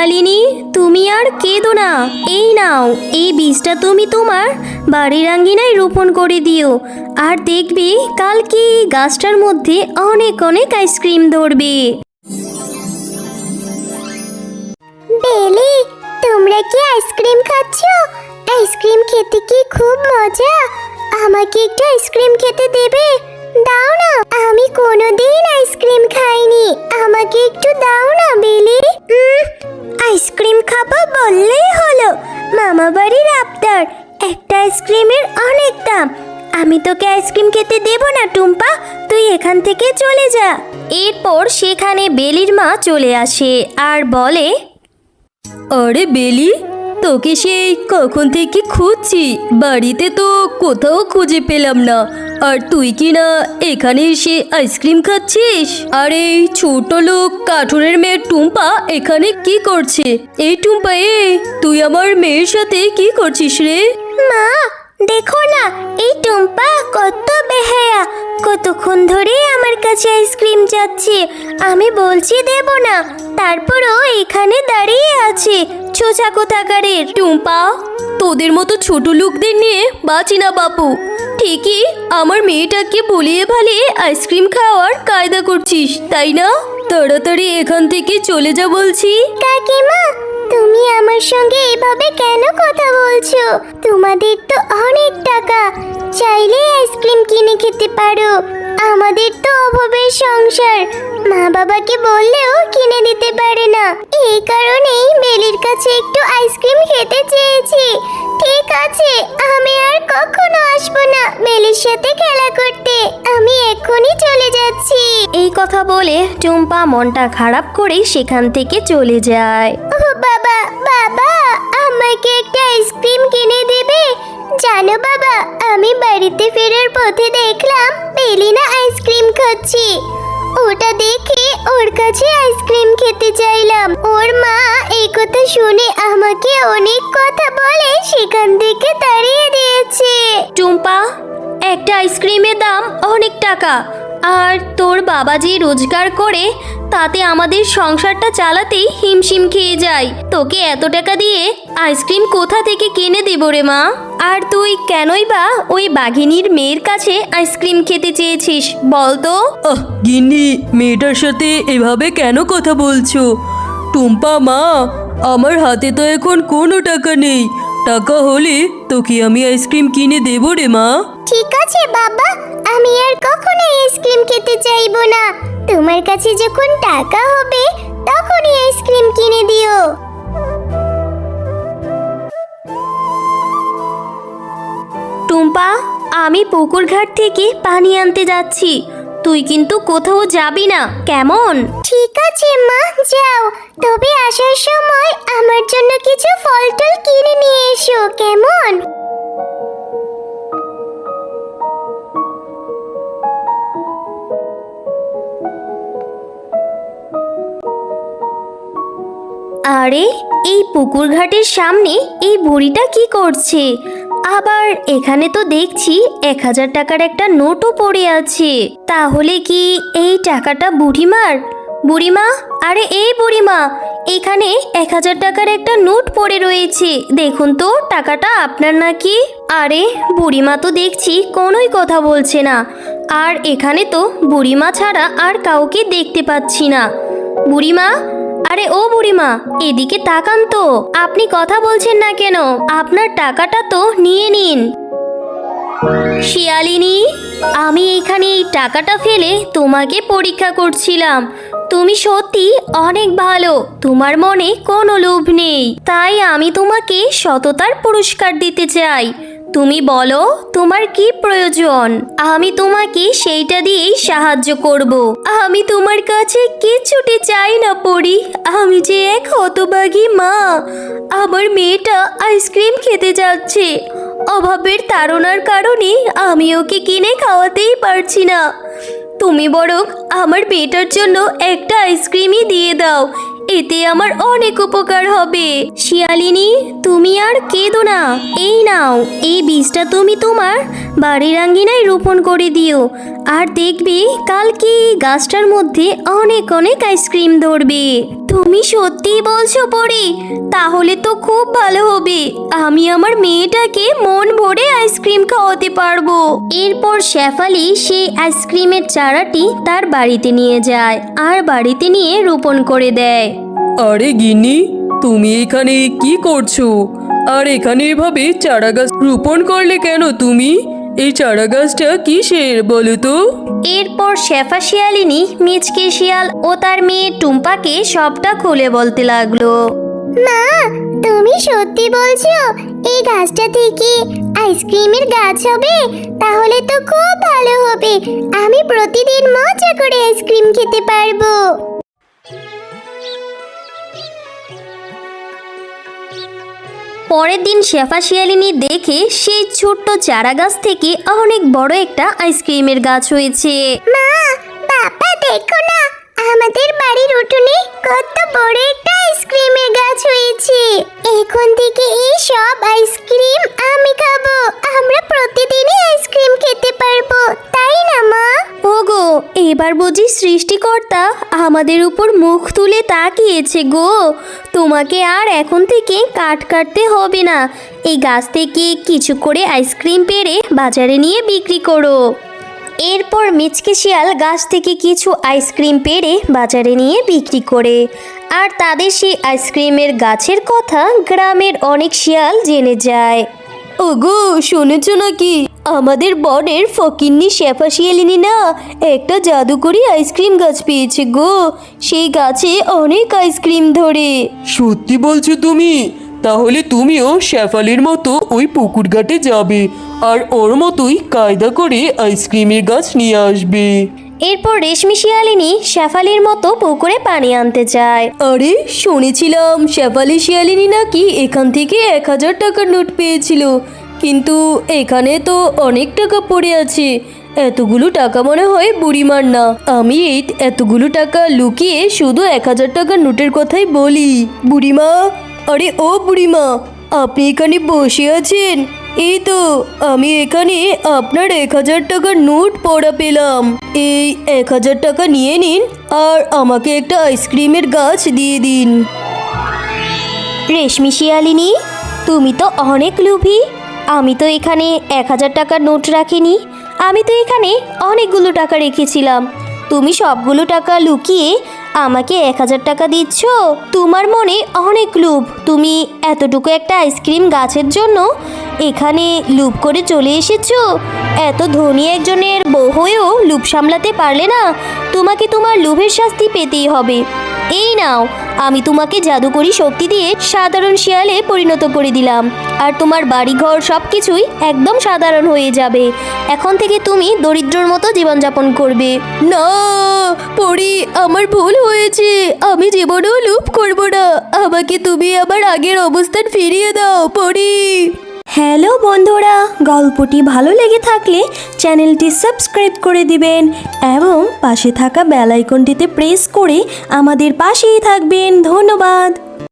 শালিনী তুমি আর কেঁদো না। এই নাও এই বীজটা তুমি তোমার বাড়ির আঙ্গিনায় রোপণ করে দিও। আর দেখবে কালকে এই গাছটার মধ্যে অনেক অনেক আইসক্রিম ধরবে। বেলি তোমরা কি আইসক্রিম খাচ্ছ? আইসক্রিম খেতে কি খুব মজা। আমাকে একটু আইসক্রিম খেতে দেবে? দাও না আমি কোনোদিন আইসক্রিম খাইনি। আমাকে একটু দাও না বেলি। আইসক্রিম খাব বললেই হলো। মামা বাড়ির আবদার, একটা আইসক্রিমের অনেক দাম। আমি তোকে আইসক্রিম খেতে দেব না, টুম্পা। তুই এখান থেকে চলে যা। এরপর সেখানে বেলির মা চলে আসে আর বলে, আরে বেলি, তোকে সেই কখন থেকে খুঁজছি? বাড়িতে তো কোথাও খুঁজে পেলাম না। আর তুই কি না এখানে এসে আইসক্রিম খাচ্ছিস? আর, এই ছোট লোক কাঠুরের মেয়ের টুম্পা এখানে কি করছে? এই টুম্পা, এ, তুই আমার মেয়ের সাথে কি করছিস রে? মা, দেখো না, এই টুম্পা কত বেহায়া। কতক্ষণ ধরে আমার কাছে আইসক্রিম যাচ্ছে আমি বলছি দেব না। তারপরও এখানে দাঁড়িয়ে আছে ছোচা কোথাকারের টুম্পা তোদের মতো ছোট লোকদের নিয়ে বাঁচি না বাপু। ঠিকই আমার মেয়েটাকে বলিয়ে ভালিয়ে আইসক্রিম খাওয়ার কায়দা করছিস তাই না? তাড়াতাড়ি এখান থেকে চলে যা বলছি। কাকিমা তুমি আমার সঙ্গে এভাবে কেন কথা বলছো? তোমাদের তো অনেক টাকা চাইলে কিনে খেতে পারো। আমাদের তো অভাবের সংসার। মা বাবাকে বললেও কিনে দিতে পারে না। এই কারণেই বেলির কাছে একটু আইসক্রিম খেতে চেয়েছি। ঠিক আছে আমি আর কখনো আসব না বেলির সাথে খেলা করতে। আমি এক্ষুনি চলে যাচ্ছি। এই কথা বলে টুম্পা মনটা খারাপ করে সেখান থেকে চলে যায়। ও বাবা বাবা আমাকে একটা আইসক্রিম কিনে দেবে? জানো বাবা, আমি বাড়িতে ফেরার পথে দেখলাম বেলিনা আইসক্রিম খাচ্ছে। ওটা দেখে ওর কাছে আইসক্রিম খেতে চাইলাম। ওর মা এই কথা শুনে আমাকে অনেক কথা বলে সেখান থেকে তাড়িয়ে দিয়েছে। টুম্পা, একটা আইসক্রিমের দাম অনেক টাকা, আর তোর বাবা যে রোজগার করে তাতে আমাদের সংসারটা চালাতেই হিমশিম খেয়ে যায়। তোকে এত টাকা দিয়ে আইসক্রিম কোথা থেকে কিনে দেব রে মা? আর তুই কেনই বা ওই বাঘিনীর মেয়ের কাছে আইসক্রিম খেতে চেয়েছিস বল তো। আহ গিন্নি মেয়েটার সাথে এভাবে কেন কথা বলছো? টুম্পা মা আমার হাতে তো এখন কোনো টাকা নেই। টাকা হলে তোকে আমি আইসক্রিম কিনে দেবো রে মা। ঠিক আছে বাবা আমি আর কখনো আইসক্রিম খেতে চাইব না। তোমার কাছে যখন টাকা হবে তখনই আইসক্রিম কিনে দিও। টুম্পা আমি পুকুর ঘাট থেকে পানি আনতে যাচ্ছি। তুই কিন্তু কোথাও যাবি না কেমন? ঠিক আছে মা যাও। তবে আসার সময় আমার জন্য কিছু ফল টল কিনে নিয়ে এসো কেমন? আরে, এই পুকুর ঘাটের সামনে এই বুড়িটা কি করছে? আবার এখানে তো দেখছি এক হাজার টাকার একটা নোটও পড়ে আছে। তাহলে কি এই টাকাটা বুড়িমার? বুড়িমা, আরে এই বুড়িমা, এখানে এক হাজার টাকার একটা নোট পড়ে রয়েছে। দেখুন তো, টাকাটা আপনার নাকি? আরে, বুড়িমা তো দেখছি কোনোই কথা বলছে না। আর এখানে তো বুড়িমা ছাড়া আর কাউকে দেখতে পাচ্ছি না। বুড়িমা আরে ও বুড়িমা, এদিকে তাকান তো। আপনি কথা বলছেন না কেন? আপনার টাকাটা তো নিয়ে নিন। শিয়ালিনী, আমি এখানে এই টাকাটা ফেলে তোমাকে পরীক্ষা করছিলাম। তুমি সত্যি অনেক ভালো, তোমার মনে কোনো লোভ নেই। তাই আমি তোমাকে সততার পুরস্কার দিতে চাই। তুমি বলো, তোমার কি প্রয়োজন? আমি তোমাকে সেইটা দিয়েই সাহায্য করব। আমি তোমার কাছে কিছুটি চাই না পড়ি আমি যে এক হতভাগী মা। আমার মেয়েটা আইসক্রিম খেতে যাচ্ছে। অভাবের তাড়নার কারণে আমি ওকে কিনে খাওয়াতেই পারছি না। তুমি বরং আমার বেটার জন্য একটা আইসক্রিমই দিয়ে দাও। এতে আমার অনেক উপকার হবে। শিয়ালিনী, তুমি আর কেঁদো না। এই নাও, এই বীজটা তুমি তোমার বাড়ির আঙ্গিনায় রোপণ করে দিও। আর দেখবে কালকে এই গাছটার মধ্যে অনেক অনেক আইসক্রিম ধরবে। তুমি সত্যিই বলছো পরি, তাহলে তো খুব ভালো হবে। আমি আমার মেয়েটাকে মন ভরে আইসক্রিম খাওয়াতে পারব। এরপর শেফালি সেই আইসক্রিমের চারাটি তার বাড়িতে নিয়ে যায় আর বাড়িতে নিয়ে রোপণ করে দেয়। আরে গিন্নি, তুমি এখানে কি করছ? আর এখানে এভাবে চারা গাছ রোপণ করলে কেন তুমি? এই চারা গাছটা কিসের বলো তো? এরপর শেফা শিয়ালিনী মিচকে শিয়াল ও তার মেয়ে টুম্পাকে সবটা খুলে বলতে লাগল। মা তুমি সত্যি বলছো এই গাছটা থেকে আইসক্রিমের গাছ হবে? তাহলে তো খুব ভালো হবে। আমি প্রতিদিন মজা করে আইসক্রিম খেতে পারব। পরের দিন শেফা শিয়ালিনী দেখে সেই ছোট্ট চারা গাছ থেকে অনেক বড় একটা আইসক্রিমের গাছ হয়েছে। মা, বাবা, দেখো না, আমাদের বাড়ির উঠোনে কত বড় একটা আইসক্রিমের গাছ হয়েছে। এখন থেকে এই সব আইসক্রিম আমি খাব। আমরা প্রতিদিনই আইসক্রিম খেতে এবার বুঝি সৃষ্টিকর্তা আমাদের উপর মুখ তুলে তাকিয়েছে গো। তোমাকে আর এখন থেকে কাট কাটতে হবে না। এই গাছ থেকে কিছু করে আইসক্রিম পেড়ে বাজারে নিয়ে বিক্রি করো। এরপর মিচকে শিয়াল গাছ থেকে কিছু আইসক্রিম পেড়ে বাজারে নিয়ে বিক্রি করে। আর তাদের সেই আইসক্রিমের গাছের কথা গ্রামের অনেক শিয়াল জেনে যায়। ওগো, শুনেছ নাকি? আমাদের বনের ফকিন্নি শেফা শিয়ালিনী না একটা জাদুকরি আইসক্রিম গাছ পেয়েছে গো। সেই গাছে অনেক আইসক্রিম ধরে। সত্যি বলছো তুমি? তাহলে তুমিও শেফালির মতো ওই পুকুর ঘাটে যাবে আর ওর মতোই কায়দা করে আইসক্রিমের গাছ নিয়ে আসবে। এরপর রেশমি শিয়ালিনী শেফালির মতো পুকুরে পানি আনতে যায়। আরে শুনেছিলাম শেফালি শিয়ালিনী নাকি এখান থেকে এক হাজার টাকার নোট পেয়েছিল। কিন্তু এখানে তো অনেক টাকা পড়ে আছে। এতগুলো টাকা মনে হয় বুড়িমার না। আমি এই এতগুলো টাকা লুকিয়ে শুধু এক হাজার টাকার নোটের কথাই বলি। বুড়িমা, আরে ও বুড়িমা, আপনি এখানে বসে আছেন? এই তো, আমি এখানে আপনার এক হাজার টাকার নোট পড়া পেলাম। এই এক হাজার টাকা নিয়ে নিন আর আমাকে একটা আইসক্রিমের গাছ দিয়ে দিন। রেশমি শিয়ালিনী, তুমি তো অনেক লোভী। আমি তো এখানে এক হাজার টাকার নোট রাখিনি। আমি তো এখানে অনেকগুলো টাকা রেখেছিলাম। তুমি সবগুলো টাকা লুকিয়ে আমাকে এক হাজার টাকা দিচ্ছ? তোমার মনে অনেক লোভ। তুমি এতটুকু একটা আইসক্রিম গাছের জন্য এখানে লুপ করে চলে এসেছ? এত ধনী একজনের বউ হয়েও লুপ সামলাতে পারলে না, তোমাকে তোমার লুভের শাস্তি পেতেই হবে। এই নাও, আমি তোমাকে জাদুকরি শক্তি দিয়ে সাধারণ শিয়ালে পরিণত করে দিলাম। আর তোমার বাড়িঘর সব কিছুই একদম সাধারণ হয়ে যাবে। এখন থেকে তুমি দরিদ্রর মতো জীবনযাপন করবে। না, পড়ি, আমার ভুল হয়েছে। আমি জীবনেও লুপ করব না। আমাকে তুমি আমার আগের অবস্থান ফিরিয়ে দাও, পড়ি। হ্যালো বন্ধুরা, গল্পটি ভালো লেগে থাকলে চ্যানেলটি সাবস্ক্রাইব করে দিবেন এবং পাশে থাকা বেল আইকনটিতে প্রেস করে আমাদের পাশেই থাকবেন। ধন্যবাদ।